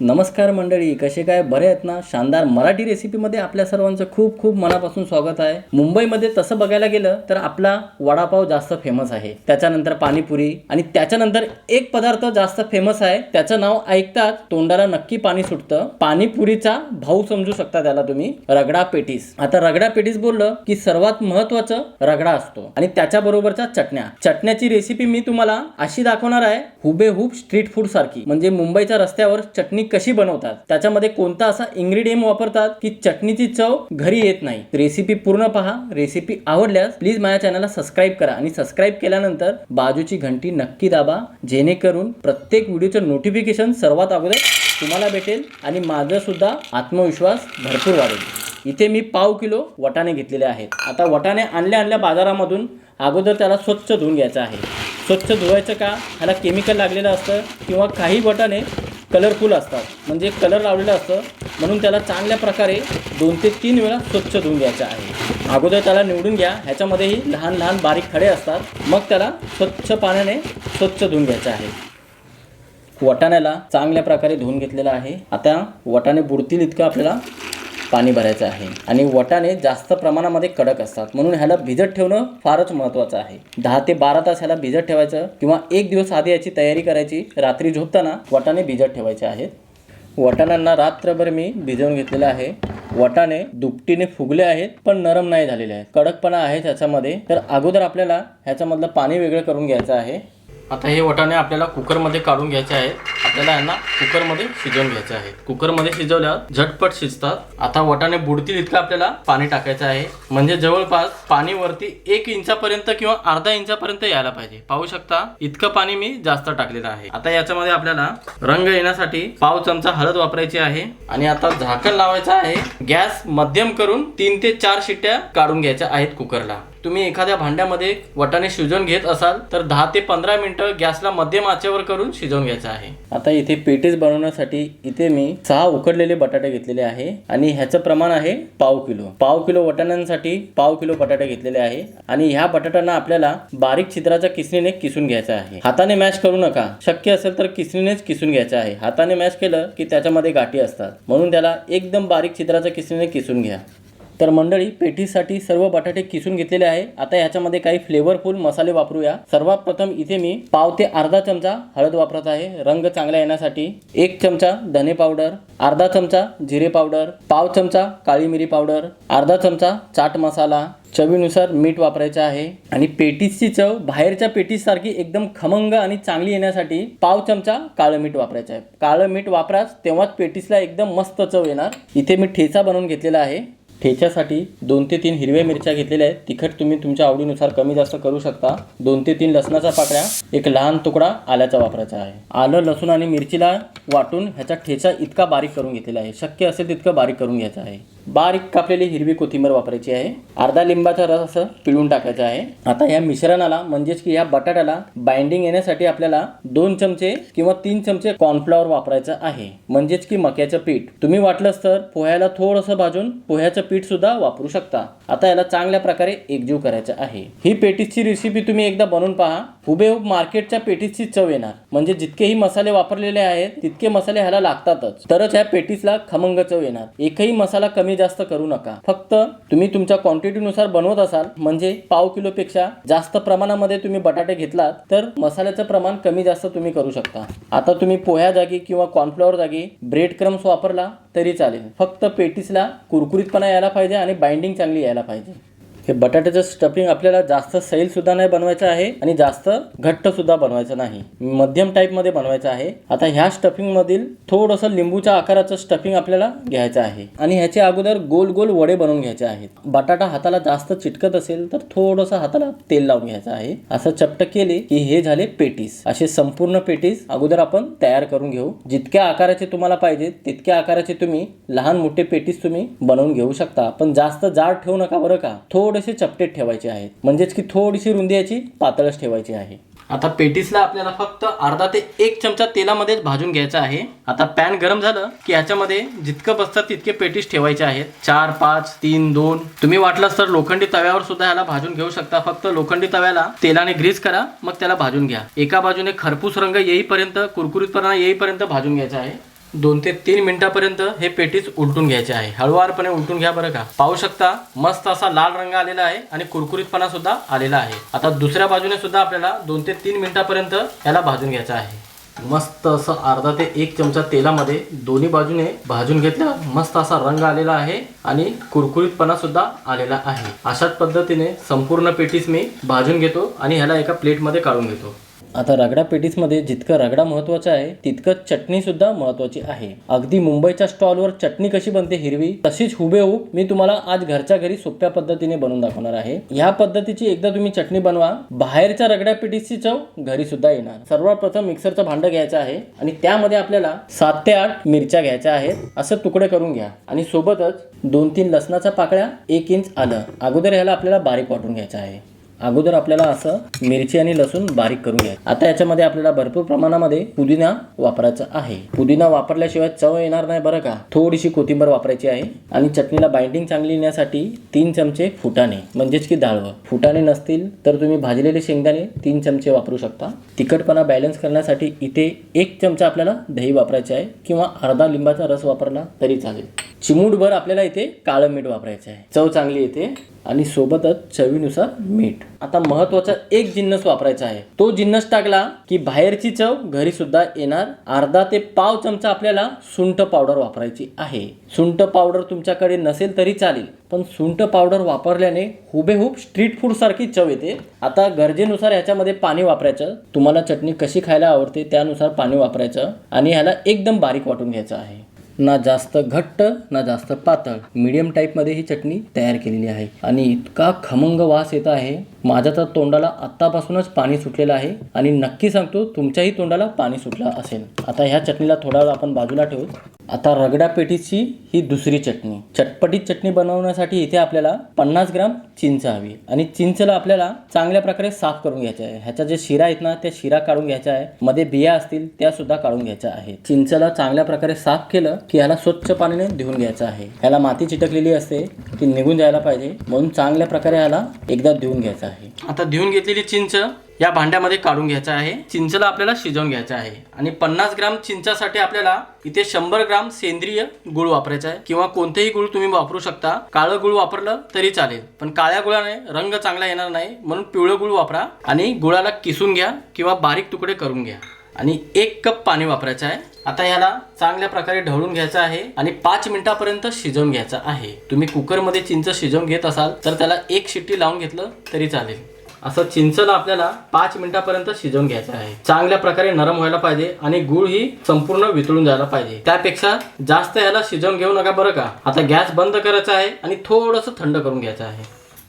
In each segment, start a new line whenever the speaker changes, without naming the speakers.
नमस्कार मंडळी कसे काय? बरे आहेत ना? शानदार मराठी रेसिपीमध्ये आपल्या सर्वांचं खूप खूप मनापासून स्वागत आहे. मुंबईमध्ये तसं बघायला गेलं तर आपला वडापाव जास्त फेमस आहे. त्याच्यानंतर पाणीपुरी आणि त्याच्यानंतर एक पदार्थ जास्त फेमस आहे. त्याचं नाव ऐकताच तोंडाला नक्की पाणी सुटतं. पाणीपुरीचा भाऊ समजू शकता त्याला तुम्ही. रगडा पेटीस. आता रगडा पेटीस बोललं की सर्वात महत्वाचं रगडा असतो. आणि त्याच्याबरोबरच्या चटण्या. चटण्याची रेसिपी मी तुम्हाला अशी दाखवणार आहे. हुबेहूब स्ट्रीट फूड सारखी. म्हणजे मुंबईच्या रस्त्यावर चटणी कशी बनवतात? त्याच्यामध्ये कोणता असा इन्ग्रेडियंट वापरतात की चटणीची चव घरी येत नाही? रेसिपी पूर्ण पहा. रेसिपी आवडल्यास प्लीज माझ्या चॅनलला सबस्क्राईब करा आणि सबस्क्राईब केल्यानंतर बाजूची घंटी नक्की दाबा जेणेकरून प्रत्येक व्हिडिओचं नोटिफिकेशन सर्वात अगोदर तुम्हाला भेटेल आणि माझं सुद्धा आत्मविश्वास भरपूर वाढेल. इथे मी पाव किलो वटाणे घेतलेले आहेत. आता वटाणे आणल्या आणल्या बाजारामधून अगोदर त्याला स्वच्छ धुवून घ्यायचं आहे. स्वच्छ धुवायचं का? ह्याला केमिकल लागलेलं असतं किंवा काही वटाणे कलरफुल असतात. म्हणजे कलर लावलेलं असतं. म्हणून त्याला चांगल्या प्रकारे दोन ते तीन वेळा स्वच्छ धुवून घ्यायचं आहे. अगोदर त्याला निवडून घ्या. ह्याच्यामध्येही लहान लहान बारीक खडे असतात. मग त्याला स्वच्छ पाण्याने स्वच्छ धुवून घ्यायचं आहे. वाटाण्याला चांगल्या प्रकारे धुवून घेतलेलं आहे. आता वाटाणे बुडतील इतकं आपल्याला पाणी भरायचं आहे. आणि वटाणे जास्त प्रमाणामध्ये कडक असतात. म्हणून ह्याला भिजत ठेवणं फारच महत्त्वाचं आहे. दहा ते बारा तास ह्याला भिजत ठेवायचं किंवा एक दिवस आधी याची तयारी करायची. रात्री झोपताना वटाणे भिजत ठेवायचे आहेत. वटाण्यांना रात्रभर मी भिजवून घेतलेलं आहे. वटाणे दुपटीने फुगले आहेत पण नरम नाही झालेले आहेत. कडकपणा आहे त्याच्यामध्ये. तर अगोदर आपल्याला ह्याच्यामधलं पाणी वेगळं करून घ्यायचं आहे. आता हे वटाणे आपल्याला कुकरमध्ये काढून घ्यायचे आहेत. आपल्याला यांना कुकरमध्ये शिजवून घ्यायचे आहे. कुकरमध्ये शिजवल्यावर झटपट शिजतात. आता वटाणे बुडतील इतकं आपल्याला पाणी टाकायचं आहे. म्हणजे जवळपास पाणी वरती एक इंचापर्यंत किंवा अर्धा इंचापर्यंत यायला पाहिजे. पाहू शकता इतकं पाणी मी जास्त टाकलेलं आहे. आता याच्यामध्ये आपल्याला रंग येण्यासाठी पाव चमचा हळद वापरायची आहे. आणि आता झाकण लावायचं आहे. गॅस मध्यम करून तीन ते चार शिट्ट्या काढून घ्यायच्या आहेत कुकरला. तुम्ही एखाद्या भांड्यामध्ये वटाणे शिजवून घेत असाल तर दहा ते पंधरा मिनिटं गॅसला मध्यम आचेवर करून शिजवून घ्यायचं आहे. आता इथे पेटीस बनवण्यासाठी इथे मी सहा उकडलेले बटाटे घेतलेले आहे आणि ह्याचं प्रमाण आहे पाव किलो. पाव किलो वटाण्यांसाठी पाव किलो बटाटे घेतलेले आहे आणि ह्या बटाट्यांना आपल्याला बारीक छिद्राच्या किसणीने किसून घ्यायचं आहे. हाताने मॅश करू नका. शक्य असेल तर किसणीनेच किसून घ्यायचं आहे. हाताने मॅश केलं की त्याच्यामध्ये गाठी असतात. म्हणून त्याला एकदम बारीक छिद्राच्या किसणीने किसून घ्या. तर मंडळी पेटीसाठी सर्व बटाटे किसून घेतलेले आहे. आता ह्याच्यामध्ये काही फ्लेवरफुल मसाले वापरूया. सर्वात प्रथम इथे मी पाव ते अर्धा चमचा हळद वापरत आहे. रंग चांगला येण्यासाठी एक चमचा धने पावडर अर्धा चमचा जिरे पावडर पाव चमचा काळी मिरी पावडर अर्धा चमचा चाट मसाला. चवीनुसार मीठ वापरायचं आहे. आणि पेटीसची चव बाहेरच्या पेटीससारखी एकदम खमंग आणि चांगली येण्यासाठी पाव चमचा काळं मीठ वापरायचं आहे. काळं मीठ वापराच तेव्हाच पेटीसला एकदम मस्त चव येणार. इथे मी ठेचा बनवून घेतलेला आहे. ठेच्यासाठी दोन ते तीन हिरव्या मिरच्या घेतलेल्या आहेत. तिखट तुम्ही तुमच्या आवडीनुसार कमी जास्त करू शकता. दोन ते तीन लसणाच्या पाकळ्या एक लहान तुकडा आल्याचा वापरायचा आहे. आलं लसूण आणि मिरचीला वाटून ह्याचा ठेचा इतका बारीक करून घेतलेला आहे. शक्य असेल तितकं बारीक करून घ्यायचं आहे. बारीक कापलेली हिरवी कोथिंबीर वापरायची आहे. अर्धा लिंबाचा रस असं पिळून टाकायचा आहे. आता या मिश्रणाला म्हणजेच की या बटाट्याला बाइंडिंग येण्यासाठी आपल्याला दोन चमचे किंवा तीन चमचे कॉर्नफ्लॉवर वापरायचं आहे. म्हणजेच की मक्याचं पीठ. तुम्ही वाटलंच तर पोह्याला थोडंसं भाजून पोह्याचं पीठ सुद्धा वापरू शकता. आता याला चांगल्या प्रकारे एकजीव करायचं आहे. ही पेटीसची रेसिपी तुम्ही एकदा बनवून पहा. हुबेहूब मार्केटच्या पेटीसची चव येणार. म्हणजे जितकेही मसाले वापरलेले आहेत तितके मसाले ह्याला लागतातच. तरच ह्या पेटीसला खमंग चव येणार. एकही मसाला कमी जास्त करू नका. फक्त तुम्ही तुमच्या क्वांटिटीनुसार बनवत असाल म्हणजे पाव किलोपेक्षा जास्त प्रमाणामध्ये तुम्ही बटाटे घेतलात तर मसाल्याचं प्रमाण कमी जास्त तुम्ही करू शकता. आता तुम्ही पोह्या जागी किंवा कॉर्नफ्लॉवर जागी ब्रेड क्रम्स वापरला तरी चालेल. फक्त पेटीसला कुरकुरीतपणा यायला पाहिजे आणि बाइंडिंग चांगली यायला पाहिजे. हे बटाट्याचं स्टफिंग आपल्याला जास्त सैलसुद्धा नाही बनवायचं आहे आणि जास्त घट्ट सुद्धा बनवायचं नाही. मध्यम टाईपमध्ये बनवायचं आहे. आता ह्या स्टफिंगमधील थोडंसं लिंबूच्या आकाराचं स्टफिंग आपल्याला घ्यायचं आहे. आणि ह्याच्या अगोदर गोल गोल वडे बनवून घ्यायचे आहेत. बटाटा हाताला जास्त चिटकत असेल तर थोडंसं हाताला तेल लावून घ्यायचं आहे. असं चपट केले की हे झाले पेटीस. असे संपूर्ण पेटीस अगोदर आपण तयार करून घेऊ. जितक्या आकाराचे तुम्हाला पाहिजे तितक्या आकाराचे तुम्ही लहान मोठे पेटीस तुम्ही बनवून घेऊ शकता. पण जास्त जाड ठेवू नका बरं का. थोडं थोडेसे चपटेत ठेवायचे आहेत. म्हणजेच की थोडीशी रुंदी याची पातळच ठेवायची आहे. आता पेटीसला आपल्याला फक्त अर्धा ते एक चमचा तेलामध्येच भाजून घ्यायचा आहे. आता पॅन गरम झालं की याच्यामध्ये जितकं बसतात तितके पेटीस ठेवायचे आहेत. चार पाच तीन दोन. तुम्ही वाटलंच तर लोखंडी तव्यावर सुद्धा ह्याला भाजून घेऊ शकता. फक्त लोखंडी तव्याला तेलाने ग्रीस करा मग त्याला भाजून घ्या. एका बाजूने खरपूस रंग येईपर्यंत कुरकुरीतपणा येईपर्यंत भाजून घ्यायचा आहे. दोन ते तीन मिनिटापर्यंत हे पेटीच उलटून घ्यायचे आहे. हळूवारपणे उलटून घ्या बरं का. पाहू शकता मस्त असा लाल रंग आलेला आहे आणि कुरकुरीतपणा सुद्धा आलेला आहे. आता दुसऱ्या बाजूने सुद्धा आपल्याला दोन ते तीन मिनिटापर्यंत याला भाजून घ्यायचं आहे. मस्त असं अर्धा ते एक चमचा तेलामध्ये दोन्ही बाजूने भाजून घेतल्या मस्त असा रंग आलेला आहे आणि कुरकुरीतपणा सुद्धा आलेला आहे. अशाच पद्धतीने संपूर्ण पेटीस मी भाजून घेतो आणि ह्याला एका प्लेटमध्ये काढून घेतो. आता रगडा पेटीसमध्ये जितकं रगडा महत्त्वाचा आहे तितकं चटणी सुद्धा महत्वाची आहे. अगदी मुंबईच्या स्टॉलवर चटणी कशी बनते हिरवी तशीच हुबेहूब मी तुम्हाला आज घरच्या घरी सोप्या पद्धतीने बनवून दाखवणार आहे. ह्या पद्धतीची एकदा तुम्ही चटणी बनवा बाहेरच्या रगड्या पेटीसची चव घरी सुद्धा येणार. सर्वात प्रथम मिक्सरचं भांडं घ्यायचं आहे आणि त्यामध्ये आपल्याला सात ते आठ मिरच्या घ्यायच्या आहेत. असं तुकडे करून घ्या आणि सोबतच दोन तीन लसणाच्या पाकळ्या एक इंच आलं. अगोदर ह्याला आपल्याला बारीक वाटून घ्यायचं आहे. अगोदर आपल्याला असं मिरची आणि लसूण बारीक करून घ्यायचं. आता याच्यामध्ये आपल्याला भरपूर प्रमाणामध्ये पुदिना वापरायचा आहे. पुदिना वापरल्याशिवाय चव येणार नाही बरं का? थोडीशी कोथिंबर वापरायची आहे आणि चटणीला बाइंडिंग चांगली येण्यासाठी तीन चमचे फुटाणे म्हणजेच की डाळवं फुटाणे नसतील तर तुम्ही भाजलेले शेंगदाणे तीन चमचे वापरू शकता. तिखटपणा बॅलन्स करण्यासाठी इथे एक चमचा आपल्याला दही वापरायचे आहे किंवा अर्धा लिंबाचा रस वापरला तरी चालेल. चिमूटभर आपल्याला इथे काळं मीठ वापरायचं आहे. चव चांगली येते आणि सोबतच चवीनुसार मीठ. आता महत्त्वाचा एक जिन्नस वापरायचा आहे. तो जिन्नस टाकला की बाहेरची चव घरी सुद्धा येणार. अर्धा ते पाव चमचा आपल्याला सुंठ पावडर वापरायची आहे. सुंठ पावडर तुमच्याकडे नसेल तरी चालेल पण सुंठ पावडर वापरल्याने हुबेहूब स्ट्रीट फूड सारखी चव येते. आता गरजेनुसार ह्याच्यामध्ये पाणी वापरायचं. तुम्हाला चटणी कशी खायला आवडते त्यानुसार पाणी वापरायचं आणि ह्याला एकदम बारीक वाटून घ्यायचं आहे. ना जास्त घट्ट ना जास्त पातळ. मीडियम टाईपमध्ये ही चटणी तयार केलेली आहे. आणि इतका खमंग वास येत आहे. माझ्या तर तोंडाला आत्तापासूनच पाणी सुटलेलं आहे आणि नक्की सांगतो तुमच्याही तोंडाला पाणी सुटलं असेल. आता ह्या चटणीला थोडा वेळ आपण बाजूला ठेवू. आता रगडा पेटीची ही दुसरी चटणी. चटपटीत चटणी बनवण्यासाठी इथे आपल्याला पन्नास ग्राम चिंच हवी. आणि चिंचला आपल्याला चांगल्या प्रकारे साफ करून घ्यायचं आहे. ह्याच्या जे शिरा आहेत ना त्या शिरा काढून घ्यायच्या आहे. मध्ये बिया असतील त्या सुद्धा काढून घ्यायच्या आहेत चिंचला चांगल्या प्रकारे साफ केलं की ह्याला स्वच्छ पाण्याने धुवून घ्यायचं आहे. ह्याला माती चिटकलेली असते ती निघून जायला पाहिजे. म्हणून चांगल्या प्रकारे ह्याला एकदा धुवून घ्यायचं आहे. आता धुवून घेतलेली चिंच या भांड्यामध्ये काढून घ्यायचं आहे. चिंचला आपल्याला शिजवून घ्यायचं आहे. आणि पन्नास ग्राम चिंचासाठी आपल्याला इथे शंभर ग्राम सेंद्रिय गुळ वापरायचा आहे. किंवा कोणतेही गुळ तुम्ही वापरू शकता. काळं गुळ वापरलं तरी चालेल. पण काळ्या गुळाने रंग चांगला येणार नाही. म्हणून पिवळं गुळ वापरा आणि गुळाला किसून घ्या किंवा बारीक तुकडे करून घ्या. आणि एक कप पाणी वापरायचं आहे. आता याला चांगल्या प्रकारे ढवळून घ्यायचं आहे आणि पाच मिनिटापर्यंत शिजवून घ्यायचं आहे. तुम्ही कुकरमध्ये चिंच शिजवून घेत असाल तर त्याला एक शिट्टी लावून घेतलं तरी चालेल. असं चिंचला आपल्याला पाच मिनिटापर्यंत शिजवून घ्यायचं आहे. चांगल्या प्रकारे नरम व्हायला पाहिजे आणि गुळ ही संपूर्ण वितळून जायला पाहिजे. त्यापेक्षा जास्त याला शिजवून घेऊ नका बरं का? आता गॅस बंद करायचा आहे आणि थोडंसं थंड करून घ्यायचं आहे.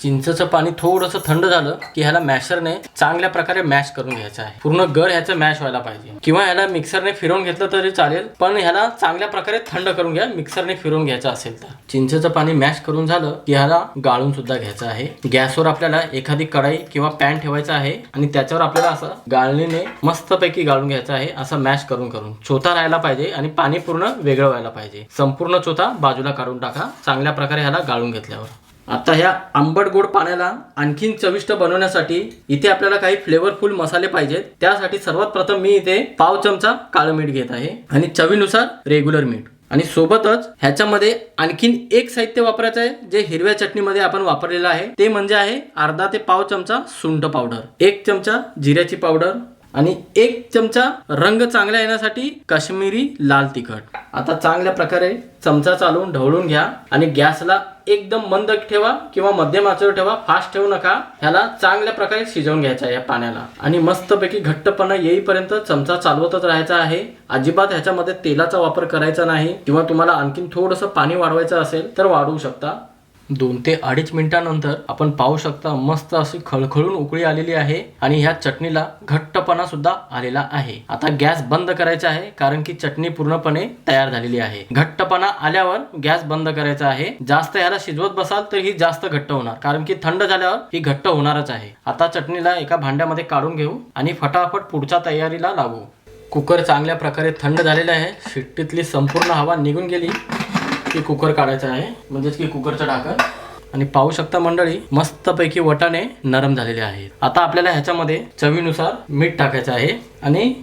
चिंचचं पाणी थोडंसं थंड झालं की ह्याला मॅशरने चांगल्या प्रकारे मॅश करून घ्यायचं आहे. पूर्ण गर ह्याचं मॅश व्हायला पाहिजे. किंवा ह्याला मिक्सरने फिरवून घेतलं तरी चालेल पण ह्याला चांगल्या प्रकारे थंड करून घ्या मिक्सरने फिरवून घ्यायचं असेल तर. चिंचेचं पाणी मॅश करून झालं की ह्याला गाळून सुद्धा घ्यायचं आहे. गॅसवर आपल्याला एखादी कढाई किंवा पॅन ठेवायचा आहे आणि त्याच्यावर आपल्याला असं गाळणीने मस्तपैकी गाळून घ्यायचं आहे असं मॅश करून करून. चोथा राहायला पाहिजे आणि पाणी पूर्ण वेगळं व्हायला पाहिजे. संपूर्ण चोथा बाजूला काढून टाका चांगल्या प्रकारे ह्याला गाळून घेतल्यावर. आता ह्या आंबट गोड पाण्याला आणखीन चविष्ट बनवण्यासाठी इथे आपल्याला काही फ्लेवरफुल मसाले पाहिजेत. त्यासाठी सर्वात प्रथम मी इथे पाव चमचा काळं मीठ घेत आहे आणि चवीनुसार रेग्युलर मीठ. आणि सोबतच ह्याच्यामध्ये आणखीन एक साहित्य वापरायचं आहे जे हिरव्या चटणीमध्ये आपण वापरलेलं आहे. ते म्हणजे आहे अर्धा ते पाव चमचा सुंठ पावडर. एक चमचा जिऱ्याची पावडर. आणि एक चमचा रंग चांगला येण्यासाठी काश्मीरी लाल तिखट. आता चांगल्या प्रकारे चमचा चालवून ढवळून घ्या आणि गॅसला एकदम मंद ठेवा किंवा मध्यम आचेवर ठेवा फास्ट ठेवू नका. ह्याला चांगल्या प्रकारे शिजवून घ्यायचा आहे या पाण्याला. आणि मस्तपैकी घट्टपणा येईपर्यंत चमचा चालवतच राहायचा आहे. अजिबात ह्याच्यामध्ये तेलाचा वापर करायचा नाही किंवा तुम्हाला आणखीन थोडंसं पाणी वाढवायचं असेल तर वाढवू शकता. दोन ते अडीच मिनिटानंतर आपण पाहू शकता मस्त अशी खळखळून उकळी आलेली आहे आणि ह्या चटणीला घट्टपणा सुद्धा आलेला आहे. आता गॅस बंद करायचा आहे कारण की चटणी पूर्णपणे तयार झालेली आहे. घट्टपणा आल्यावर गॅस बंद करायचा आहे. जास्त ह्याला शिजवत बसाल तर ही जास्त घट्ट होणार कारण की थंड झाल्यावर ही घट्ट होणारच आहे. आता चटणीला एका भांड्यामध्ये काढून घेऊ आणि फटाफट पुढच्या तयारीला लागू कुकर चांगल्या प्रकारे थंड झालेलं आहे. शिट्टीतली संपूर्ण हवा निघून गेली. की कुकर काढायचं आहे. म्हणजेच की कुकरचं ढाकण. आणि पाहू शकता मंडळी मस्तपैकी वटाणे नरम झालेले आहेत. आता आपल्याला ह्याच्यामध्ये चवीनुसार मीठ टाकायचं आहे. आणि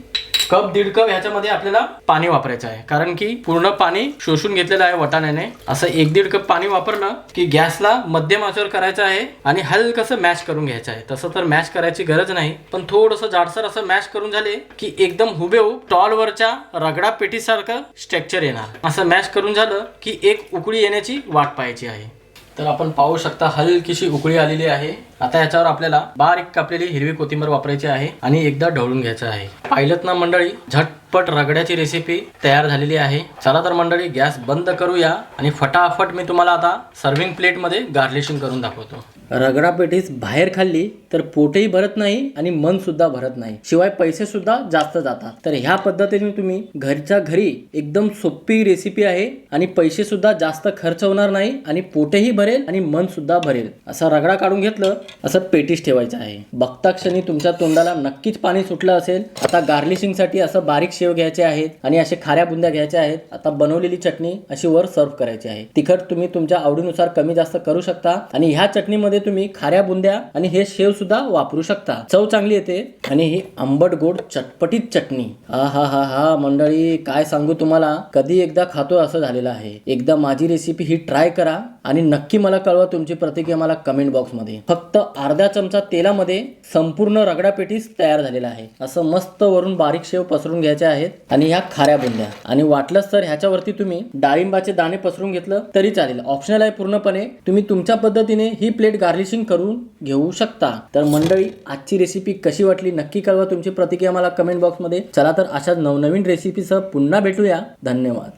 कप दीड कप ह्याच्यामध्ये आपल्याला पाणी वापरायचं आहे. कारण की पूर्ण पाणी शोषून घेतलेलं आहे वटाण्याने. असं एक दीड कप पाणी वापरलं की गॅसला मध्यम आचेवर करायचं आहे आणि हलकसं मॅश करून घ्यायचं आहे. तसं तर मॅश करायची गरज नाही पण थोडंसं जाडसर असं मॅश करून झाले की एकदम हुबेहूब टॉलवरच्या रगडा पेटीसारखं स्ट्रक्चर येणार. असं मॅश करून झालं की एक उकळी येण्याची वाट पाहायची आहे. तर आपण पाहू शकता हलकीशी उकळी आलेली आहे. आता याच्यावर आपल्याला बारीक कापलेली हिरवी कोथिंबीर वापरायची आहे आणि एकदा ढवळून घ्यायचं आहे. पाहिलं ना मंडळी झटपट रगड्याची रेसिपी तयार झालेली आहे. चला तर मंडळी गॅस बंद करूया आणि फटाफट मी तुम्हाला आता सर्विंग प्लेटमध्ये गार्निशिंग करून दाखवतो. रगडा पेटीस बाहेर खाल्ली तर पोटही भरत नाही आणि मन सुद्धा भरत नाही. शिवाय पैसे सुद्धा जास्त जातात. तर ह्या पद्धतीने तुम्ही घरच्या घरी एकदम सोपी रेसिपी आहे आणि पैसे सुद्धा जास्त खर्च होणार नाही आणि पोटही भरेल आणि मन सुद्धा भरेल. असा रगडा काढून घेतलं असं पेटीस ठेवायचं आहे. बघता क्षणी तुमच्या तोंडाला नक्कीच पाणी सुटलं असेल. आता गार्लिशिंगसाठी असं बारीक शेव घ्यायचे आहेत आणि असे खाऱ्या बुंद्या घ्यायच्या आहेत. आता बनवलेली चटणी अशी वर सर्व करायची आहे. तिखट तुम्ही तुमच्या आवडीनुसार कमी जास्त करू शकता आणि ह्या चटणीमध्ये तुम्ही खाऱ्या बुंद्या आणि हे शेव सुद्धा वापरू शकता. चव चांगली येते आणि ही आंबट गोड चटपटीत चटणी. हा हा हा हा मंडळी काय सांगू तुम्हाला? कधी एकदा खातो असं झालेलं आहे. एकदा माझी रेसिपी ही ट्राय करा. आणि नक्की मला कळवा तुमची प्रतिक्रिया मला कमेंट बॉक्समध्ये फक्त अर्धा चमचा तेलामध्ये संपूर्ण रगडा पेटीस तयार झालेला आहे. असं मस्त वरून बारीक शेव पसरून घ्यायचे आहेत आणि ह्या खाऱ्या बुंद्या. आणि वाटलंच तर ह्याच्यावरती तुम्ही डाळिंबाचे दाणे पसरून घेतलं तरी चालेल. ऑप्शनल आहे पूर्णपणे. तुम्ही तुमच्या पद्धतीने ही प्लेट गार्लिशिंग करून घेऊ शकता. तर मंडळी आजची रेसिपी कशी वाटली? नक्की कळवा तुमची प्रतिक्रिया मला कमेंट बॉक्समध्ये चला तर अशा नवनवीन रेसिपीसह पुन्हा भेटूया. धन्यवाद.